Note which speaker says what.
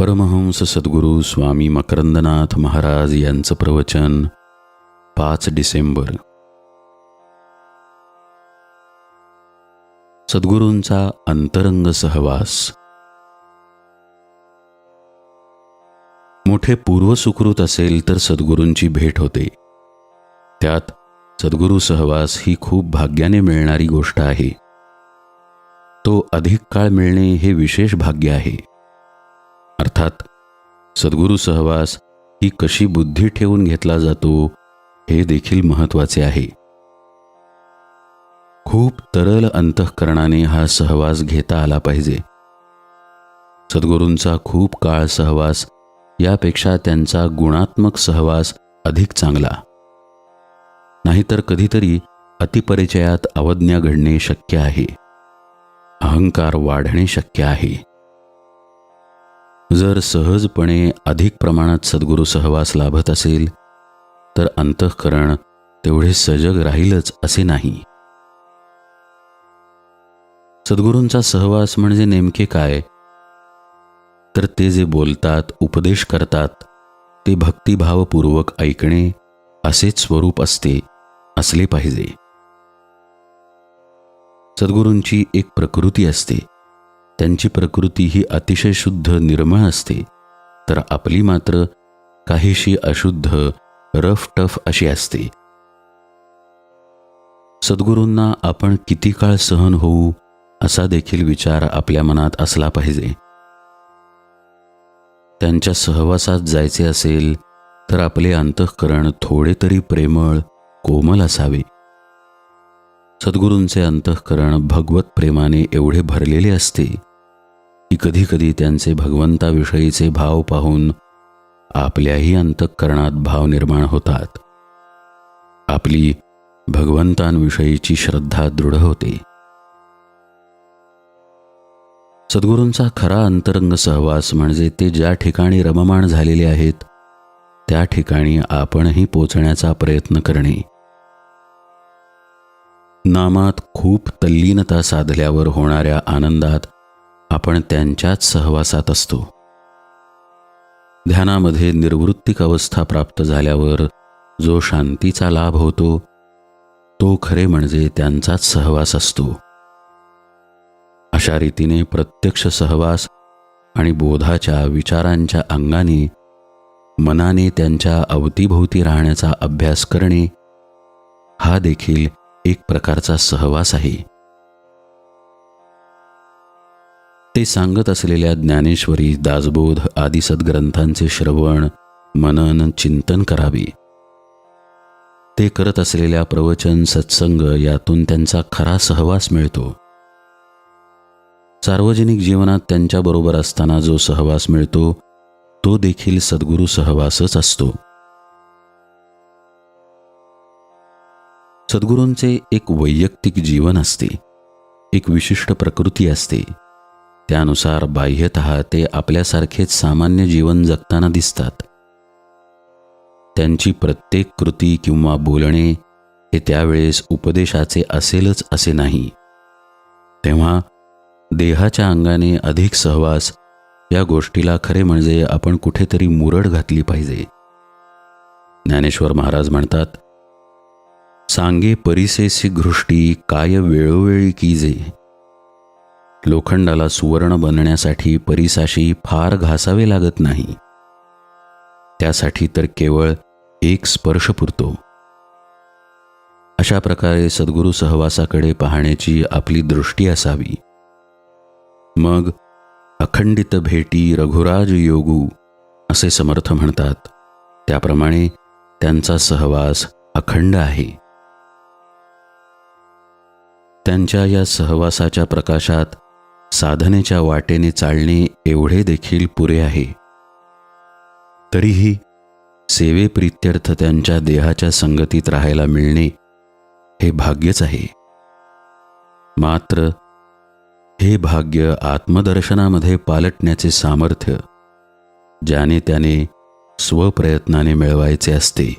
Speaker 1: परमहंस सद्गुरू स्वामी मकरंदनाथ महाराज यांचं प्रवचन पाच डिसेंबर. सद्गुरूंचा अंतरंग सहवास. मोठे पूर्वसुकृत असेल तर सद्गुरूंची भेट होते. त्यात सद्गुरू सहवास ही खूप भाग्याने मिळणारी गोष्ट आहे. तो अधिक काळ मिळणे हे विशेष भाग्य आहे. अर्थात सद्गुरू सहवास ही कशी बुद्धी ठेवून घेतला जातो हे देखील महत्त्वाचे आहे. खूप तरल अंतःकरणाने हा सहवास घेता आला पाहिजे. सद्गुरूंचा खूप काळ सहवास यापेक्षा त्यांचा गुणात्मक सहवास अधिक चांगला. नाहीतर कधीतरी अतिपरिचयात अवज्ञा घडणे शक्य आहे. अहंकार वाढणे शक्य आहे. जर सहजपणे अधिक प्रमाणात सद्गुरू सहवास लाभत असेल तर अंतःकरण तेवढे सजग राहीलच असे नाही. सद्गुरूंचा सहवास म्हणजे नेमके काय? तर ते जे बोलतात उपदेश करतात ते भक्तिभावपूर्वक ऐकणे असेच स्वरूप असते असले पाहिजे. सद्गुरूंची एक प्रकृती असते. त्यांची प्रकृती ही अतिशय शुद्ध निर्मळ असते. तर आपली मात्र काहीशी अशुद्ध रफ टफ अशी असते. सद्गुरूंना आपण किती काळ सहन होऊ असा देखील विचार आपल्या मनात असला पाहिजे. त्यांच्या सहवासात जायचे असेल तर आपले अंतःकरण थोडे तरी प्रेमळ कोमल असावे. सद्गुरूंचे अंतःकरण भगवत प्रेमाने एवढे भरलेले असते की कधीकधी त्यांचे भगवंताविषयीचे भाव पाहून आपल्याही अंतःकरणात भाव निर्माण होतात. आपली भगवंतांविषयीची श्रद्धा दृढ होते. सद्गुरूंचा खरा अंतरंग सहवास म्हणजे ते ज्या ठिकाणी रममाण झालेले आहेत त्या ठिकाणी आपणही पोचण्याचा प्रयत्न करणे. नामात खूप तल्लीनता साधल्यावर होणाऱ्या आनंदात आपण त्यांच्याच सहवासात असतो. ध्यानामध्ये निर्वृत्तिक अवस्था प्राप्त झाल्यावर जो शांतीचा लाभ होतो तो खरे म्हणजे त्यांचाच सहवास असतो. अशा रीतीने प्रत्यक्ष सहवास आणि बोधाच्या विचारांच्या अंगाने मनाने त्यांच्या अवतीभोवती राहण्याचा अभ्यास करणे हा देखील एक प्रकारचा सहवास आहे. ते सांगत असलेल्या ज्ञानेश्वरी दासबोध आदी सद्ग्रंथांचे श्रवण मनन चिंतन करावे. ते करत असलेल्या प्रवचन सत्संग यातून त्यांचा खरा सहवास मिळतो. सार्वजनिक जीवनात त्यांच्याबरोबर असताना जो सहवास मिळतो तो देखील सद्गुरू सहवासच असतो. सद्गुरूंचे एक वैयक्तिक जीवन असते एक विशिष्ट प्रकृती असते. त्यानुसार बाह्यत ते आपल्यासारखेच सामान्य जीवन जगताना दिसतात. त्यांची प्रत्येक कृती किंवा बोलणे हे त्यावेळेस उपदेशाचे असेलच असे नाही. तेव्हा देहाच्या अंगाने अधिक सहवास या गोष्टीला खरे म्हणजे आपण कुठेतरी मुरड घातली पाहिजे. ज्ञानेश्वर महाराज म्हणतात सांगे परिसेसी घृष्टी काय वेळोवेळी कीजे. लोखंडाला सुवर्ण बनण्यासाठी परिसाशी फार घासावे लागत नाही. त्यासाठी तर केवळ एक स्पर्श पुरतो. अशा प्रकारे सद्गुरू सहवासाकडे पाहण्याची आपली दृष्टी असावी. मग अखंडित भेटी रघुराज योगू असे समर्थ म्हणतात. त्याप्रमाणे त्यांचा सहवास अखंड आहे. त्यांच्या या सहवासाच्या प्रकाशात साधनेच्या वाटेने चालणे एवढे देखील पुरे आहे. तरीही सेवेप्रित्यर्थ त्यांच्या देहाच्या संगतीत राहायला मिळणे हे भाग्यच आहे. मात्र हे भाग्य आत्मदर्शनामध्ये पालटण्याचे सामर्थ्य ज्याने त्याने स्वप्रयत्नाने मिळवायचे असते.